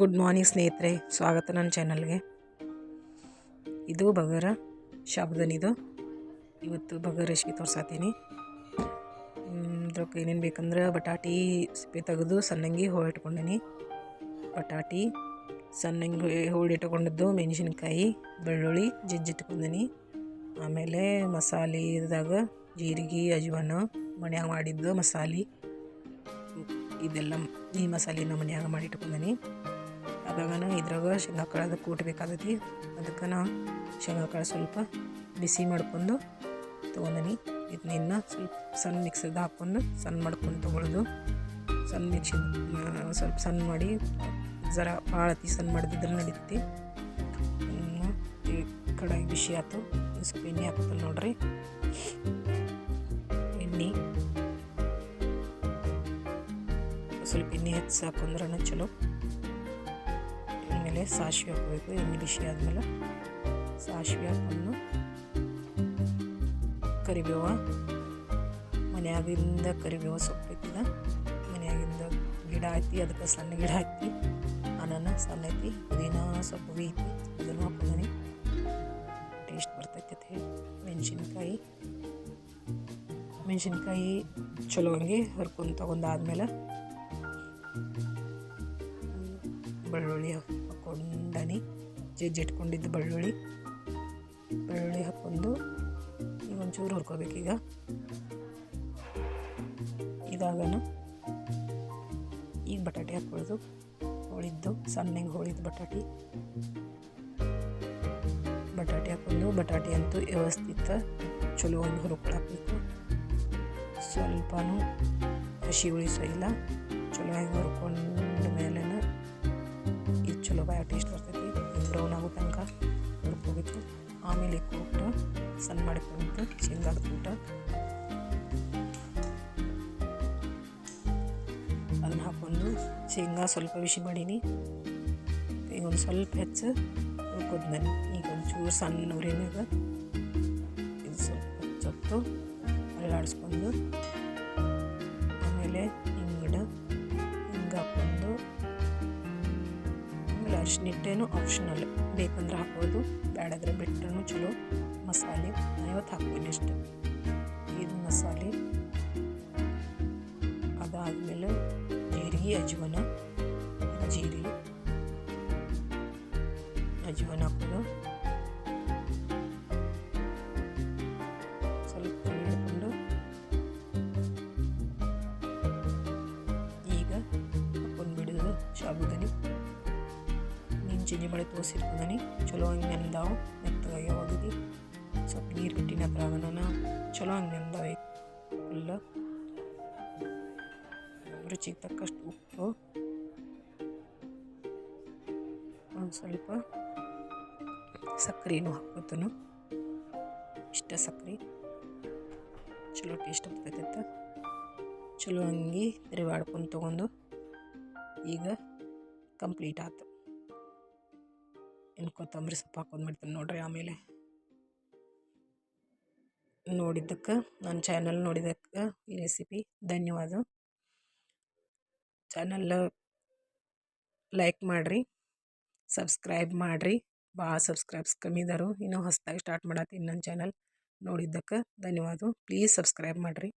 Good morning ಸ್ನೇಹಿತರೆ, ಸ್ವಾಗತ ನನ್ನ ಚಾನಲ್ಗೆ. ಇದು ಬಗರ ಶಾಬ್ದನಿದು ಇವತ್ತು ಬಗರ ರೆಸಿಪಿ ತೋರ್ಸಾತೀನಿ. ಇದ್ರಕ್ಕೆ ಏನೇನು ಬೇಕಂದ್ರೆ ಬಟಾಟಿ ಸಿಪ್ಪೆ ತೆಗೆದು ಸಣ್ಣಂಗಿ ಹೋಳಿಟ್ಕೊಂಡೀನಿ ಬಟಾಟಿ, ಸಣ್ಣಂಗಿ ಹೋಳಿಟ್ಕೊಂಡಿದ್ದು ಮೆಣಸಿನ್ಕಾಯಿ, ಬೆಳ್ಳುಳ್ಳಿ ಜಜ್ಜಿಟ್ಕೊಂಡೀನಿ ಆಮೇಲೆ ಮಸಾಲೆ ಇದ್ದಾಗ ಜೀರಿಗೆ, ಅಜ್ವಾನ, ಮನ್ಯಾಗ ಮಾಡಿದ್ದು ಮಸಾಲೆ. ಇದೆಲ್ಲ ಈ ಮಸಾಲೆನ ಮನ್ಯಾಗ ಮಾಡಿ ಅದಾಗ ಇದ್ರಾಗ ಶೇಂಗಾ ಕಾಳು ಅದಕ್ಕೆ ಕೂಟಬೇಕಾಗತಿ ಅದಕ್ಕೆ ನಾ ಶೇಂಗಾ ಕಾಳು ಸ್ವಲ್ಪ ಬಿಸಿ ಮಾಡ್ಕೊಂಡು ತೊಗೊಂಡಿ ಇದನ್ನ ಸ್ವಲ್ಪ ಸಣ್ಣ ಮಿಕ್ಸರ್ದ ಹಾಕ್ಕೊಂಡು ಸಣ್ಣ ಮಾಡ್ಕೊಂಡು ತೊಗೊಳ್ಳೋದು ಸಣ್ಣ ಮಿಕ್ಸಿ ಸ್ವಲ್ಪ ಸಣ್ಣ ಮಾಡಿ ಜರ ಭಾಳ ಅತಿ ಸಣ್ಣ ಮಾಡಿದ್ರೆ ನಡೀತಿ. ಕಡಾಯಿ ಬಿಸಿ ಆಯ್ತು ಸ್ವಲ್ಪ ಎಣ್ಣೆ ಹಾಕ್ತಲ್ಲ ನೋಡ್ರಿ. ಎಣ್ಣೆ. ಸ್ವಲ್ಪ ಎಣ್ಣೆ ಹೆಚ್ಚಿ ಹಾಕೊಂಡ್ರೆ ಚಲೋ. ಆಮೇಲೆ ಸಾಸಿವೆ ಹಾಕಬೇಕು ಎಣ್ಣೆ ಬಿಸಿ ಆದಮೇಲೆ ಸಾಸಿವೆ ಹಾಕೊಂಡು ಕರಿಬೇವ. ಮನೆಯಾಗಿಂದ ಕರಿಬೇವ ಸೊಪ್ಪು ಐತಿದ ಮನೆಯಾಗಿಂದ ಗಿಡ ಐತಿ ಅದಕ್ಕೆ ಸಣ್ಣ ಗಿಡ ಹಾಕಿ, ಅನಾನ, ಸಣ್ಣ ಐತಿ, ಪುದೀನ, ಸೊಪ್ಪು ಭೀ ಐತಿ, ಅದನ್ನು ಹಾಕೊಂಡಿ ಟೇಸ್ಟ್ ಬರ್ತೈತಿ ಮೆಣಸಿನ್ಕಾಯಿ ಮೆಣಸಿನ್ಕಾಯಿ ಚಲೋ ಹಂಗೆ ಹರ್ಕೊಂಡು ತೊಗೊಂಡಾದ್ಮೇಲೆ ಬೆಳ್ಳುಳ್ಳಿ ಹಾಕ್ಕೊಂಡನಿ ಜಜ್ಜಿಟ್ಕೊಂಡಿದ್ದು ಬೆಳ್ಳುಳ್ಳಿ. ಬೆಳ್ಳುಳ್ಳಿ ಹಾಕ್ಕೊಂಡು ಈಗ ಒಂಚೂರು ಹುರ್ಕೋಬೇಕೀಗ ಇದಾಗನ ಈಗ ಬಟಾಟೆ ಹಾಕ್ಕೊಳ್ಳೋದು. ಹೋಳಿದ್ದು, ಸಣ್ಣಗೆ ಹೋಳಿದ್ದು ಬಟಾಟಿ. ಬಟಾಟೆ ಹಾಕ್ಕೊಂಡು ಬಟಾಟೆ ಅಂತೂ ವ್ಯವಸ್ಥಿತ ಚಲೋ ಒಂದು ಹುರ್ಕೊಳಬೇಕು ಸ್ವಲ್ಪನೂ ಹಸಿ ಉಳಿಸೋ ಇಲ್ಲ. ಚಲೋ ಟೇಸ್ಟ್ ಬರ್ತೈತಿ. ಬ್ರೌನ್ ಆಗೋ ತನಕ ಹುರ್ಕೋಬೇಕು. ಆಮೇಲೆ ಕೊಟ್ಟು ಸಣ್ಣ ಮಾಡಿಕೊಂಡು ಶೇಂಗಾದ ಕೂಟ ಅದನ್ನ ಹಾಕ್ಕೊಂಡು ಶೇಂಗಾ ಸ್ವಲ್ಪ ಬಿಸಿ ಮಾಡೀನಿ. ಈಗ ಒಂದು ಸ್ವಲ್ಪ ಹೆಚ್ಚು ಹುರ್ಕೋದ್ಮೇಲೆ ಈಗ ಒಂಚೂರು ಸಣ್ಣ ಉರಿನಾಗ ಇದು ಸ್ವಲ್ಪ ಸತ್ತು ಅಲ್ಲಾಡಿಸ್ಕೊಂಡು ಆಮೇಲೆ ಅರಿಶಿನಿಟ್ಟೇನು ಆಪ್ಷನಲ್ ಬೇಕಂದ್ರೆ ಹಾಕ್ಬೋದು ಬೇಡಾದ್ರೆ ಬಿಟ್ಟರೂ ಚಲೋ. ಮಸಾಲೆ ಐವತ್ತು ಹಾಕ್ತೀನಿ ಅಷ್ಟೆ. ಇದು ಮಸಾಲೆ. ಅದಾದಮೇಲೆ ಜೀರಿಗೆ, ಅಜ್ವನ ಜೀರಿಗೆ. ಅಜ್ವನ ಹಾಕೋದು ನೀನು ಮಳೆ ಮಾಡಿ ತೋರಿಸಿರ್ಕೊಂಡನಿ ಚಲೋ ಹಂಗೆ ನೆಂದಾವು ಮೆತ್ತಗಾಗಿ ಹೋಗಿದ್ದಿ ಸ್ವಲ್ಪ ನೀರು ಬಿಟ್ಟಿನ ಹತ್ರ ಆಗೋಣ ಚಲೋ ಹಂಗೆ ನೆಂದಾವೆ ಫುಲ್ಲ ರುಚಿಗೆ ತಕ್ಕಷ್ಟು ಉಪ್ಪು. ಒಂದು ಸ್ವಲ್ಪ ಸಕ್ಕರೆನೂ ಹಾಕೋತನು ಇಷ್ಟ ಸಕ್ಕರೆ. ಚಲೋ ಟೇಸ್ಟ್ ಬರ್ತೈತೆ ಚಲೋ ಹಂಗೆ ರಿವಾಡ್ಕೊಂಡು ತೊಗೊಂಡು ಈಗ ಕಂಪ್ಲೀಟ್ ಆಯ್ತು ಇನ್ನು ಕೊತ್ತಂಬರಿ ಸೊಪ್ಪು ಹಾಕೊಂಡು ಬಿಡ್ತೀನಿ ನೋಡ್ರಿ ಆಮೇಲೆ. ನೋಡಿದ್ದಕ್ಕೆ, ನನ್ನ ಚಾನಲ್ ನೋಡಿದ್ದಕ್ಕೆ ಈ ರೆಸಿಪಿ ಧನ್ಯವಾದ. ಚಾನಲ್ ಲೈಕ್ ಮಾಡಿರಿ ಸಬ್ಸ್ಕ್ರೈಬ್ ಮಾಡಿರಿ. ಭಾಳ ಸಬ್ಸ್ಕ್ರೈಬ್ಸ್ ಕಮ್ಮಿ ಇದಾರು. ಇನ್ನೂ ಹೊಸದಾಗಿ ಸ್ಟಾರ್ಟ್ ಮಾಡತ್ತೀನಿ ನನ್ನ ಚಾನಲ್ ನೋಡಿದ್ದಕ್ಕೆ. ಧನ್ಯವಾದ. ಪ್ಲೀಸ್ ಸಬ್ಸ್ಕ್ರೈಬ್ ಮಾಡಿರಿ.